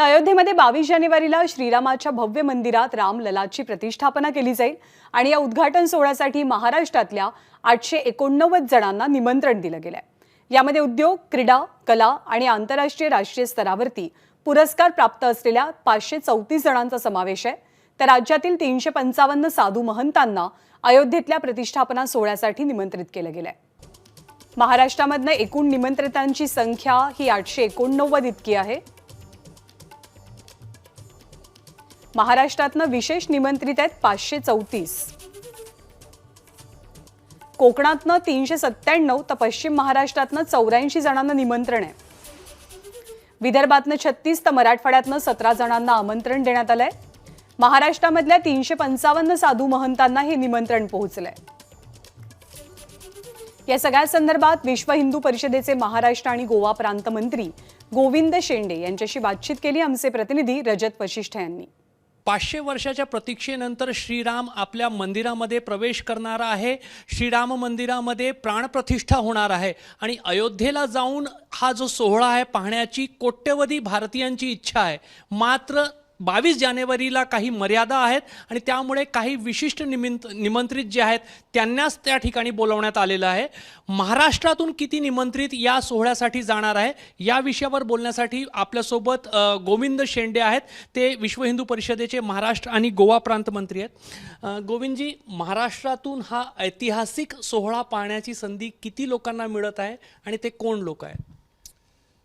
तर अयोध्येमध्ये बावीस जानेवारीला श्रीरामाच्या भव्य मंदिरात रामललाची प्रतिष्ठापना केली जाईल आणि या उद्घाटन सोहळ्यासाठी महाराष्ट्रातल्या आठशे एकोणनव्वद जणांना निमंत्रण दिलं गेलंय. यामध्ये उद्योग क्रीडा कला आणि आंतरराष्ट्रीय राष्ट्रीय स्तरावरती पुरस्कार प्राप्त असलेल्या पाचशे चौतीस जणांचा समावेश आहे. तर राज्यातील तीनशे पंचावन्न साधू महंतांना अयोध्येतल्या प्रतिष्ठापना सोहळ्यासाठी निमंत्रित केलं गेलंय. महाराष्ट्रामधनं एकूण निमंत्रितांची संख्या ही आठशे एकोणनव्वद इतकी आहे. महाराष्ट्रातनं विशेष निमंत्रित आहेत पाचशे चौतीस. कोकणातनं तीनशे सत्त्याण्णव तर पश्चिम महाराष्ट्रातनं चौऱ्याऐंशी जणांना निमंत्रण आहे. विदर्भातनं छत्तीस तर मराठवाड्यातनं सतरा जणांना आमंत्रण देण्यात आलंय. महाराष्ट्रामधल्या तीनशे पंचावन्न साधू महंतांना हे निमंत्रण पोहोचलंय. या सगळ्या संदर्भात विश्व हिंदू परिषदेचे महाराष्ट्र आणि गोवा प्रांत मंत्री गोविंद शेंडे यांच्याशी बातचीत केली आमचे प्रतिनिधी रजत वशिष्ठ यांनी. पाचशे वर्षाच्या प्रतीक्षेनंतर श्रीराम आपल्या मंदिरामध्ये प्रवेश करणार आहे. श्रीराम मंदिरामध्ये प्राणप्रतिष्ठा होणार आहे. आणि अयोध्येला जाऊन हा जो सोहळा आहे पाहण्याची कोट्यवधी भारतीयांची इच्छा आहे. मात्र बावीस जानेवारीला काही मर्यादा आहेत आणि त्यामुळे काही विशिष्ट निमिंत निमंत्रित जे आहेत त्यांनाच त्या ठिकाणी बोलवण्यात आलेलं आहे. महाराष्ट्रातून किती निमंत्रित या सोहळ्यासाठी जाणार आहे या विषयावर बोलण्यासाठी आपल्यासोबत गोविंद शेंडे आहेत. ते विश्व हिंदू परिषदेचे महाराष्ट्र आणि गोवा प्रांत मंत्री आहेत. गोविंदजी महाराष्ट्रातून हा ऐतिहासिक सोहळा पाहण्याची संधी किती लोकांना मिळत आहे आणि ते कोण लोक आहेत?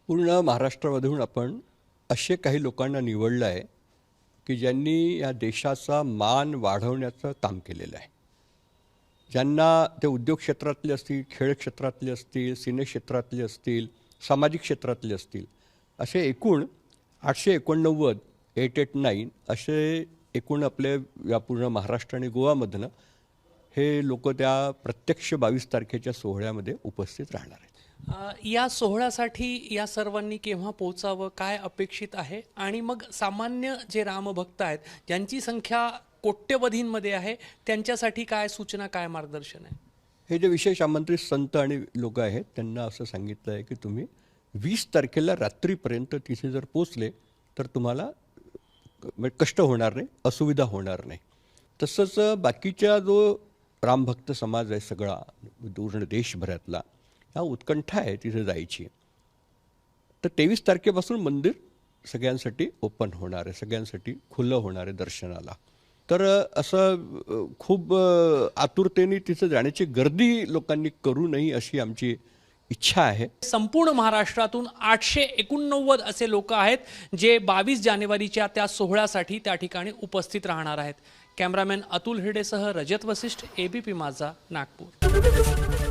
पूर्ण महाराष्ट्रामधून आपण असे काही लोकांना निवडलं आहे की ज्यांनी या देशाचा मान वाढवण्याचं काम केलेलं आहे. ज्यांना ते उद्योग क्षेत्रातले असतील खेळ क्षेत्रातले असतील सिने क्षेत्रातले असतील सामाजिक क्षेत्रातले असतील असे एकूण आठशे एकोणनव्वद एट एट नाईन असे एकूण आपले या पूर्ण महाराष्ट्र आणि गोवामधनं हे लोक त्या प्रत्यक्ष बावीस तारखेच्या सोहळ्यामध्ये उपस्थित राहणार आहेत. या सोहळ्यासाठी या सर्वांनी केव्हा पोहोचावं काय अपेक्षित आहे? आणि मग सामान्य जे रामभक्त आहेत ज्यांची संख्या कोट्यवधींमध्ये आहे त्यांच्यासाठी काय सूचना काय मार्गदर्शन आहे? हे जे विशेष आमंत्रित संत आणि लोक आहेत त्यांना असं सांगितलं आहे की तुम्ही वीस तारखेला रात्रीपर्यंत तिथे जर पोचले तर तुम्हाला म्हणजे कष्ट होणार नाही असुविधा होणार नाही. तसंच बाकीच्या जो रामभक्त समाज आहे सगळा पूर्ण देशभरातला ह्या उत्कंठा आहे तिथे जायची. तर तेवीस तारखेपासून मंदिर सगळ्यांसाठी ओपन होणार आहे सगळ्यांसाठी खुलं होणार आहे दर्शनाला. तर असं खूप आतुरतेने तिथं जाण्याची गर्दी लोकांनी करू नये अशी आमची इच्छा आहे. संपूर्ण महाराष्ट्रातून आठशे एकोणनव्वद असे लोक आहेत जे बावीस जानेवारीच्या त्या सोहळ्यासाठी त्या ठिकाणी उपस्थित राहणार आहेत. कॅमेरामॅन अतुल हिडेसह रजत वसिष्ठ एबीपी माझा नागपूर.